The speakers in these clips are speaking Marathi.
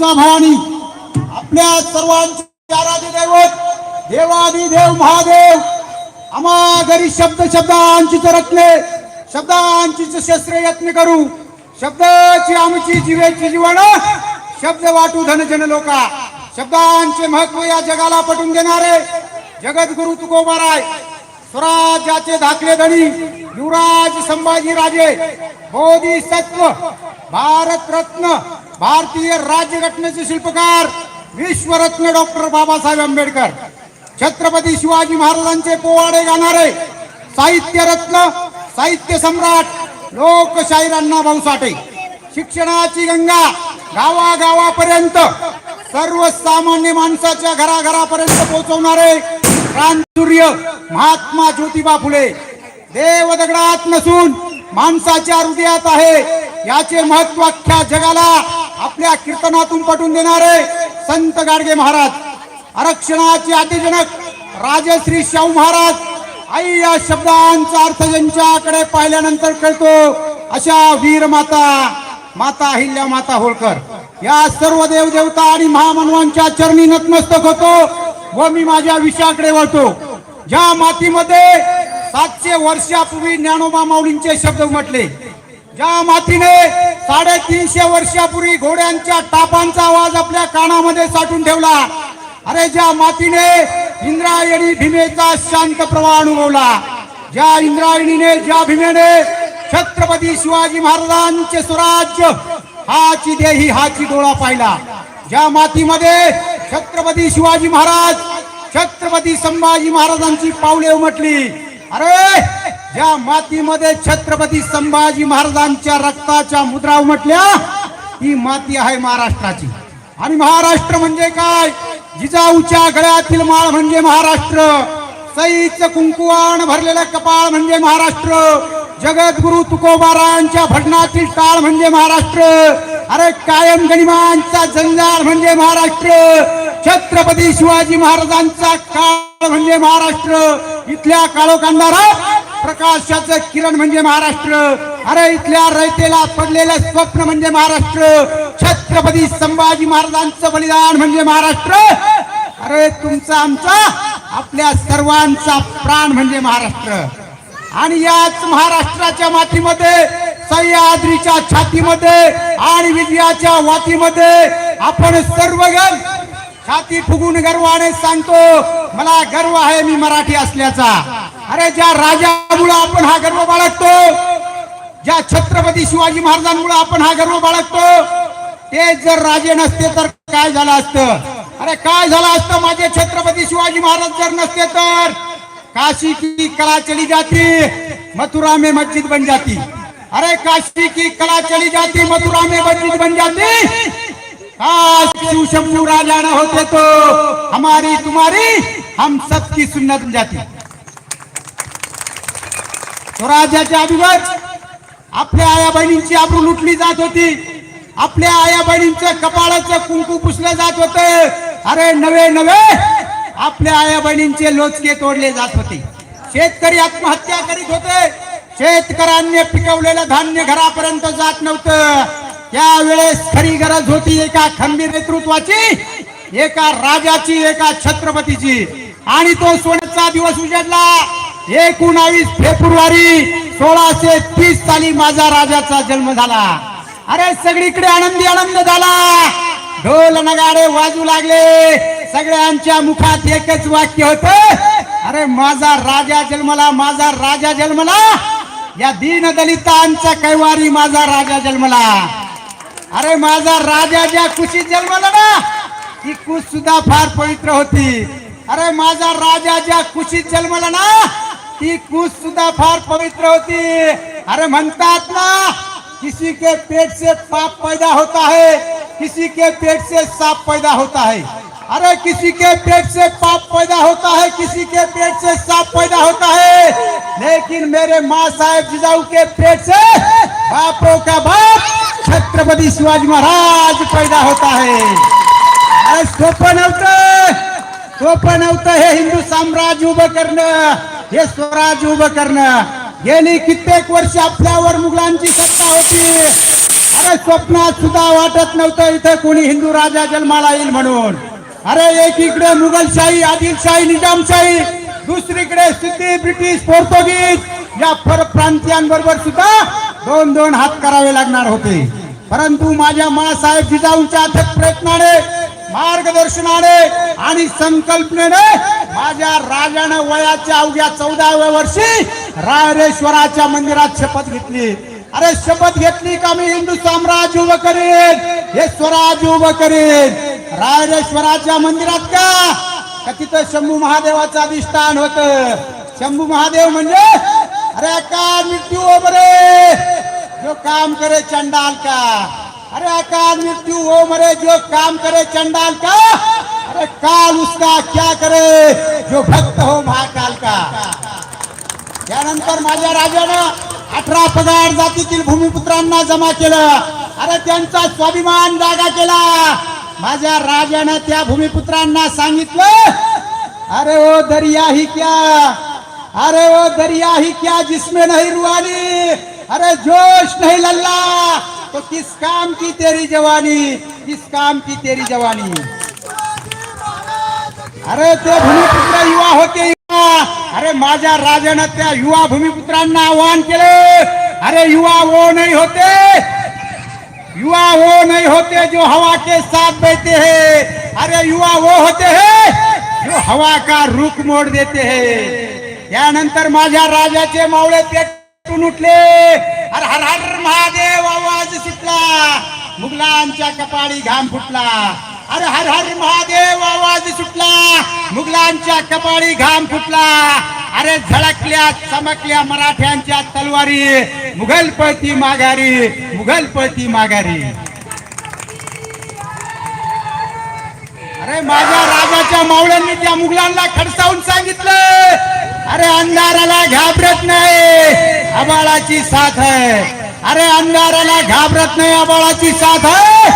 तुळजाभवानी आपल्या सर्वांचे आराध्य दैवत देवादी देव महादेव आम्हा घरी शब्द शब्दांचीच रत्ने शब्दांचीच शस्त्र यत्न करू शब्दाची आमची जीवेची जीवन शब्द वाटू धनजन लोका शब्दांचे महत्त्व या जगाला पटून देणारे जगद्गुरु तुकोबाराय स्वराज्याचे धाकले धनी युवराज संभाजीराजे बोधिसत्व भारतरत्न भारतीय राज्यघटनेचे शिल्पकार विश्वरत्न डॉक्टर बाबासाहेब आंबेडकर छत्रपती शिवाजी महाराजांचे पोवाडे गाणारे साहित्य रत्न साहित्य सम्राट लोकशाहीर अण्णाभाऊ साठे शिक्षणाची गंगा गावागावापर्यंत सर्वसामान्य माणसाच्या घराघरापर्यंत पोहोचवणारे क्रांतूर्य महात्मा ज्योतिबा फुले. देव दगडात नसून माणसाच्या हृदयात आहे. याचे महत्त्व अख्ख्या जगाला आपल्या कीर्तनातून पटवून देणारे संत गाडगे महाराज. आरक्षणाचे आदिजनक राजश्री शाहू महाराज. आई या शब्दांचा अर्थ ज्यांच्याकडे पाहिल्यानंतर कळतो अशा वीर माता माता अहिल्या माता होळकर. या सर्व देवदेवता आणि महामानवांच्या चरणी नतमस्तक होतो व मी माझ्या विषयाकडे वळतो. ज्या मातीमध्ये सातशे वर्षापूर्वी ज्ञानोबा माऊलींचे शब्द उमटले. ज्या मातीने साडेतीनशे वर्षापूर्वी घोड्यांच्या टापांचा आवाज आपल्या कानामध्ये साठून ठेवला अरे ज्या मातीने इंद्रायणी भीमेचा शांत प्रवाह अनुभवला ज्या इंद्रायणीने ज्या भीमेने छत्रपती शिवाजी महाराजांचे स्वराज्य हाची देही हाची डोळा पाहिला. ज्या मातीमध्ये छत्रपती शिवाजी महाराज छत्रपती संभाजी महाराजांची पावले उमटली अरे या मातीमध्ये छत्रपती संभाजी महाराजांच्या रक्ताच्या मुद्रा उमटल्या ही माती आहे महाराष्ट्राची. आणि महाराष्ट्र म्हणजे काय? जिजाऊच्या गळ्यातील माळ म्हणजे महाराष्ट्र. सईच कुंकुवान भरलेलं कपाळ म्हणजे महाराष्ट्र. जगद्गुरु तुकोबारायांच्या भजनातील टाळ म्हणजे महाराष्ट्र. अरे कायम गणिमांचा जंजाळ म्हणजे महाराष्ट्र. छत्रपती शिवाजी महाराजांचा काळ म्हणजे महाराष्ट्र. इथल्या काळोखांदारा प्रकाशाचं किरण म्हणजे महाराष्ट्र. अरे इथल्या रयतेला पडलेलं स्वप्न म्हणजे महाराष्ट्र. छत्रपती संभाजी महाराजांचं बलिदान म्हणजे महाराष्ट्र. अरे तुमचा आमचा आपल्या सर्वांचा प्राण म्हणजे महाराष्ट्र. आणि याच महाराष्ट्राच्या मातीमध्ये सह्याद्रीच्या छातीमध्ये आणि विजयाच्या वातीमध्ये आपण सर्वजण छाती फुगून गर्वाने सांगतो मला गर्व आहे मी मराठी असल्याचा. अरे ज्या राजामुळे आपण हा गर्व बाळगतो ज्या छत्रपती शिवाजी महाराजांमुळे आपण हा गर्व बाळगतो ते जर राजे नसते तर काय झालं असतं? अरे काय झालं असतं माझे छत्रपती शिवाजी महाराज जर नसते तर? काशी की कला चली जाती मथुरा में मस्जिद बन जाती. अरे काशी की कला चली जाती मथुरा में मस्जिद बन जाती. आज शिव शंभू राजाना होते तो हमारी तुम्हारी हम सबकी सुन्नत बन जाती स्वराज्याच्या अभिगत आपल्या आया बहिणींची आबरू लुटली जात होती. आपल्या आया बहिणींचं कपाळाचं कुंकू पुसलं जात होत. अरे नवे नवे आपल्या आया बहिणींचे लोचके तोडले जात होते. शेतकरी आत्महत्या करीत होते. शेतकऱ्यांनी पिकवलेलं धान्य घरापर्यंत जात नव्हतं. त्यावेळेस खरी गरज होती एका खंबीर नेतृत्वाची एका राजाची एका छत्रपतीची. आणि तो सोन्याचा दिवस उजडला. एकोणावीस फेब्रुवारी सोळाशे तीस साली माझा राजाचा जन्म झाला. अरे सगळीकडे आनंदी आनंद झाला. ढोल नगाडे वाजू लागले. सगळ्यांच्या मुखात एकच वाक्य होत. अरे माझा राजा जन्मला माझा राजा जन्मला. या दीन दलितांचा कैवारी माझा राजा जन्मला. अरे माझा राजा ज्या कुशीत जन्मला ना ती कुश सुद्धा फार पवित्र होती. अरे माझा राजा ज्या कुशीत जन्मला ना ती कुश सुद्धा फार पवित्र होती. अरे म्हणतात ना किसी के पेट से पाप पैदा होता है किसी के पेट से साप पैदा होता है. अरे किसी के पेट से पाप पैदा होता है किसी के पेट से साप पैदा होता है लेकिन मेरे माँ साहेब जिजाऊ के पेट से बापों का बाप छत्रपती शिवाजी महाराज पैदा होता है। अरे सोपं नव्हतं सोपं नव्हतं हे हिंदू साम्राज्य उभं करणं हे स्वराज्य उभं करणं। गेली कित्येक वर्ष आपल्यावर मुघलांची सत्ता होती। अरे स्वप्नात सुद्धा वाटत नव्हतं इथं कोणी हिंदू राजा जन्माला येईल म्हणून। अरे एकीकडे मुघलशाही आदिलशाही निजामशाही दुसरीकडे सिद्धी ब्रिटिश पोर्तुगीज या परप्रांतीयांबरोबर सुद्धा दोन दोन हात करावे लागणार होते. परंतु माझ्या मासाहेब जिजाऊंच्या अथक प्रयत्नाने मार्गदर्शनाने आणि संकल्पनेने माझ्या राजानं वयाच्या अवघ्या चौदाव्या वर्षी रायरेश्वराच्या मंदिरात शपथ घेतली. अरे शपथ घेतली का मी हिंदू साम्राज्य उभं करेन? हे स्वराज्य उभं करेन. रायरेश्वराच्या मंदिरात का? का तिथं शंभू महादेवाचं अधिष्ठान होत. शंभू महादेव म्हणजे अरे का मृत्यू हो रे जो काम करे चंडाल का? अरे अकाल मृत्यू हो मरे जो काम करे चंडाल का? अरे काल उसका क्या करे? जो भक्त हो महाकाल का? त्यानंतर माझ्या राजानं अठरा पगार जातीतील भूमिपुत्रांना जमा केलं. अरे त्यांचा स्वाभिमान जागा केला. माझ्या राजानं त्या भूमिपुत्रांना सांगितलं अरे ओ दर्या ही क्या अरे ओ दर्या ही क्या जिसमें नहीं रुवानी अरे जोश नहीं लल्ला तो किस काम की तेरी जवानी किस काम की तेरी जवानी? अरे ते भूमिपुत्र युवा होते युवा अरे माझ्या राजानं त्या युवा भूमिपुत्रांना आवाहन केलं अरे युवा वो नाही होते युवा वो नहीं होते जो हवा के साथ बहते हैं। अरे युवा वो होते हैं जो हवा का रुख मोड देते हैं। यानंतर माझ्या राजाचे मावळे पेटून उठले। हर हर हर महादेव आवाज सुटला। मुघलांच्या कपाळी घाम फुटला। अरे हर हर महादेव आवाज सुटला। मुघलांच्या कपाळी घाम फुटला। अरे झळकल्या चमकल्या मराठ्यांच्या तलवारी मुघलपती माघारी गणपती माघारी. अरे माझ्या राजाच्या मावळ्यांनी त्या मुघलांना खडसावून सांगितलं. अरे अंधाराला घाबरत नाही आबाळाची साथ आहे. अरे अंधाराला घाबरत नाही आबाळाची साथ आहे.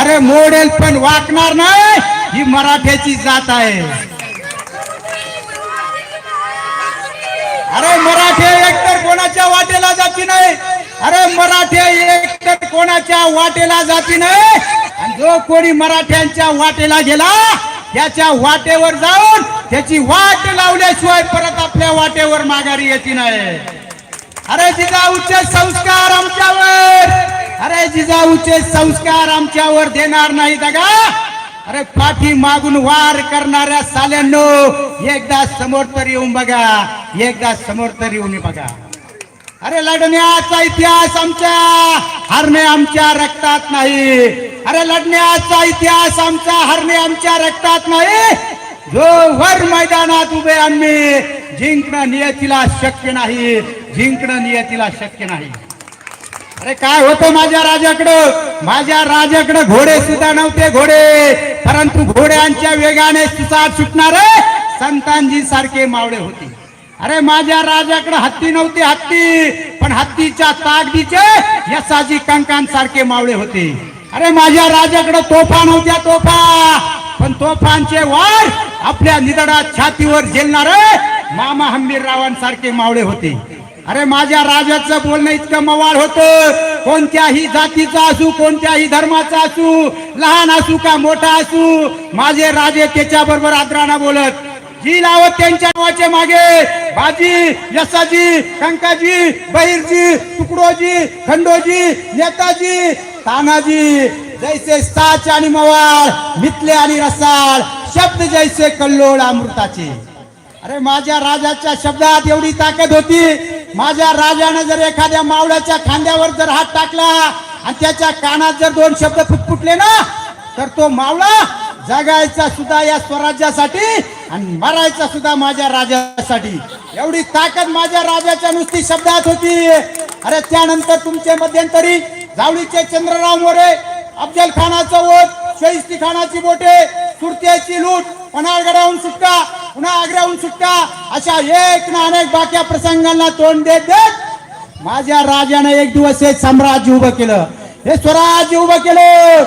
अरे मोडेल पण वाकणार नाही ही मराठ्याची जात आहे. अरे मराठे एकतर कोणाच्या वाटेला जाती नाही अरे मराठे एकतर कोणाच्या वाटेला जाती नाही. आणि जो कोणी मराठ्यांच्या वाटेला गेला त्याच्या वाटेवर जाऊन त्याची वाट लावल्याशिवाय परत आपल्या वाटेवर माघारी येते नाही. अरे जिजाऊचे संस्कार आमच्यावर. अरे जिजाऊचे संस्कार आमच्यावर देणार नाही दगा. अरे पाठी मागून वार करणाऱ्या साल्यांनो एकदा समोर तरी येऊन बघा एकदा समोर तरी येऊन बघा. अरे लढण्याचा इतिहास आमच्या हरणे आमच्या रक्तात नाही. अरे लढण्याचा इतिहास आमचा हरणे आमच्या रक्तात नाही. जो वर मैदानात उभे आम्ही जिंकणं नियतीला शक्य नाही. जिंकणं नियतीला शक्य नाही. अरे काय होतं माझ्या राजाकडं? माझ्या राजाकडं घोडे सुद्धा नव्हते घोडे. परंतु घोड्यांच्या वेगाने सुसाट सुटणारे संतांजी सारखे मावळे होते. अरे माझ्या राजाकडे हत्ती नव्हती हत्ती पण हत्तीच्या ताकदीचे यसाजी कंकांसारखे मावळे होते. अरे माझ्या राजाकडे तोफा नव्हत्या तोफा पण तोफांचे वार आपल्या निदडात छातीवर झेलणारे मामा हंबीररावांसारखे मावळे होते. अरे माझ्या राजाचं बोलणं इतकं मवाळ होतं कोणत्याही जातीचा असू कोणत्याही धर्माचा असू लहान असू का मोठा असू माझे राजे त्याच्या बरोबर आदराना बोलत ही लावत त्यांच्या नावाचे मागे. बाजी यसाजी कंकाजी बहिरजी तुकडोजी खंडोजी नेताजी तानाजी. जैसे साच आणि मवाळ मितले आणि रसाळ शब्द जैसे कल्लोळ अमृताचे. अरे माझ्या राजाच्या शब्दात एवढी ताकद होती. माझ्या राजाने जर एखाद्या मावळ्याच्या खांद्यावर जर हात टाकला आणि त्याच्या कानात जर दोन शब्द फुटफुटले ना तर तो मावळा जगायचा सुद्धा या स्वराज्यासाठी आणि मरायचा सुद्धा माझ्या राजासाठी. एवढी ताकद माझ्या राजाच्या नुसती शब्दात होती. अरे त्यानंतर तुमचे मध्यंतरी जावळीचे चंद्रराव मोरे अफजल खानाचं ओठ शहिस्ती खानाची बोटे सुरतेची लूट पन्हाळगडाहून सुटका पुन्हा आग्र्याहून सुटका अशा एक ना अनेक बाक्या प्रसंगांना तोंड देत देत माझ्या राजाने एक दिवस हे साम्राज्य उभं केलं. हे स्वराज्य उभं केलं.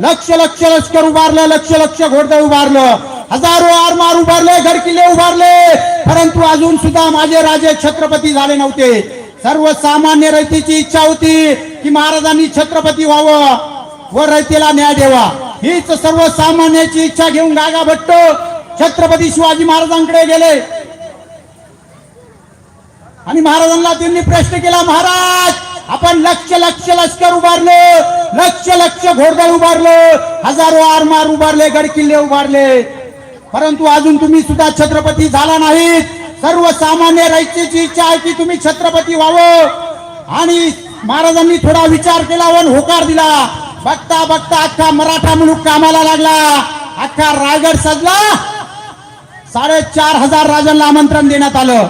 लक्ष लक्ष लष्कर उभारलं लक्ष लक्ष घोडदळ उभारलं. हजारो आरमार उभारले गडकिल्ले उभारले. परंतु अजून सुद्धा माझे राजे छत्रपती झाले नव्हते. सर्वसामान्य रयतीची इच्छा होती की महाराजांनी छत्रपती व्हावं व रयतीला न्याय द्यावा. हीच सर्वसामान्याची इच्छा घेऊन गागा भट्ट छत्रपती शिवाजी महाराजांकडे गेले. आणि महाराजांना त्यांनी प्रश्न केला महाराज आपण लक्ष लक्ष लष्कर उभारलं. लक्ष लक्ष घोडदळ उभारलं. हजारो आरमार उभारले गडकिल्ले उभारले. परंतु अजून तुम्ही सुद्धा छत्रपती झाला नाहीत. सर्वसामान्य राहायची इच्छा आहे की तुम्ही छत्रपती व्हावं. आणि महाराजांनी थोडा विचार केला व होकार दिला. बघता बघता अख्खा मराठा मुलूक कामाला लागला. अख्खा रायगड सजला. साडेचार हजार राजांना आमंत्रण देण्यात आलं.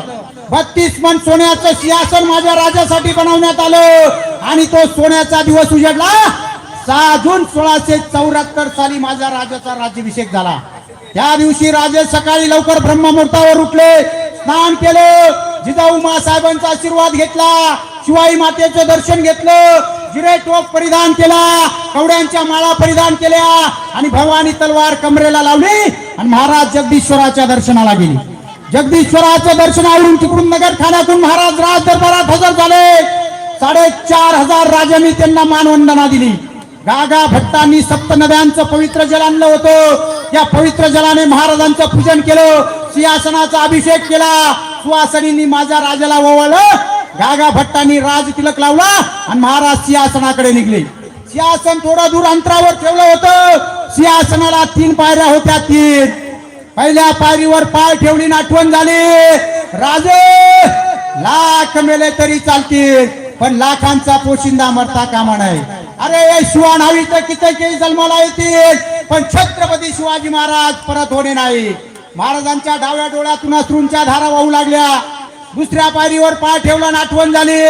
बत्तीस मन सोन्याचं सिंहासन माझ्या राजासाठी बनवण्यात आलं. आणि तो सोन्याचा दिवस उजडला. सहा जून सोळाशे चौऱ्याहत्तर साली माझ्या राजाचा राज्याभिषेक झाला. त्या दिवशी राजे सकाळी लवकर ब्रह्ममुहूर्तावर उठले स्नान केलं जिजाऊ साहेबांचा आशीर्वाद घेतला शिवाई मातेचं दर्शन घेतलं जिरे टोप परिधान केला कवड्यांच्या माळा परिधान केल्या आणि भवानी तलवार कमरेला लावली आणि महाराज जगदीश्वराच्या दर्शनाला गेली. जगदीश्वराच्या दर्शनावरून तिकडून नगर ठाण्यातून महाराज राज दरबारात हजर झाले. साडेचार हजार राजांनी त्यांना मानवंदना दिली. गागा भट्टांनी सप्त नद्यांचं पवित्र जल आणलं होतं. या पवित्र जलाने महाराजांचं पूजन केलं सिंहासनाचा अभिषेक केला. सुहासनींनी माझ्या राजाला ओवळलं गागा भट्टांनी राज तिलक लावला आणि महाराज सिंहासनाकडे निघले. सिंहासन थोडं दूर अंतरावर ठेवलं होतं. सिंहासनाला तीन पायऱ्या होत्या तीन. पहिल्या पायरीवर पाय ठेवली आठवण झाली. राजे लाख मेले तरी चालतील पण लाखांचा पोशिंदा मरता कामा नाही अरे शिवा नावी तर किती जन्माला येतील? पण छत्रपती शिवाजी महाराज परत होणे नाही. महाराजांच्या डाव्या डोळ्यातून अश्रूंच्या धारा वाहू लागल्या. दुसऱ्या पायरीवर पाय ठेवला आठवण झाली.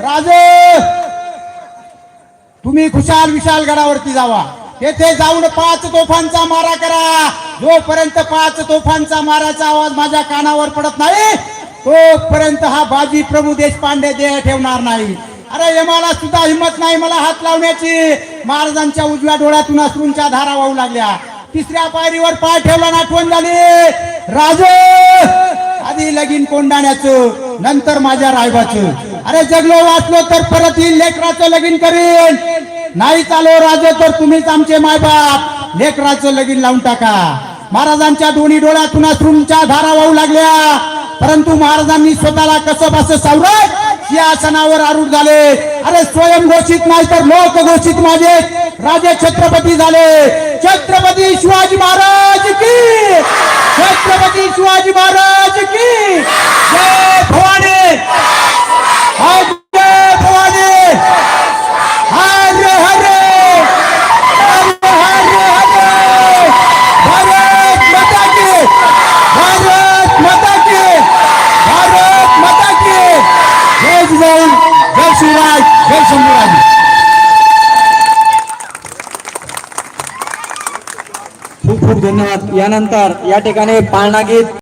राजे! तुम्ही खुशाल विशाल गडावरती जावा. तेथे जाऊन पाच तोफांचा मारा करा. जोपर्यंत पाच तोफांचा माराचा आवाज माझ्या कानावर पडत नाही तोपर्यंत हा बाजी प्रभू देशपांडे देह ठेवणार नाही. अरे यमाला सुद्धा हिंमत नाही मला हात लावण्याची. महाराजांच्या उजव्या डोळ्यातून अश्रूंच्या धारा वाहू लागल्या. तिसऱ्या पायरीवर पाय ठेवला आठवण झाली. राजे! आधी लगीन कोंडाण्याचं नंतर माझ्या रायबाचं. अरे जगलो वाचलो तर परत येईल लेकराचं लगीन करीन. नाही चालो राजे तर तुम्हीच आमचे मायबाप. लेकराचं लगीन लावून टाका. महाराजांच्या दोन्ही डोळ्यातून अश्रूंच्या धारा वाहू लागल्या. परंतु महाराजांनी स्वतःला कसं बस सावरत? सिंहासनावर आरूढ झाले. अरे स्वयं घोषित नाही तर लोक घोषित माझे. राजे छत्रपती झाले. छत्रपती शिवाजी महाराज की. छत्रपती शिवाजी महाराज की. जय भवानी. जय भवानी धन्यवाद. यानंतर या ठिकाणी पाळणा गीत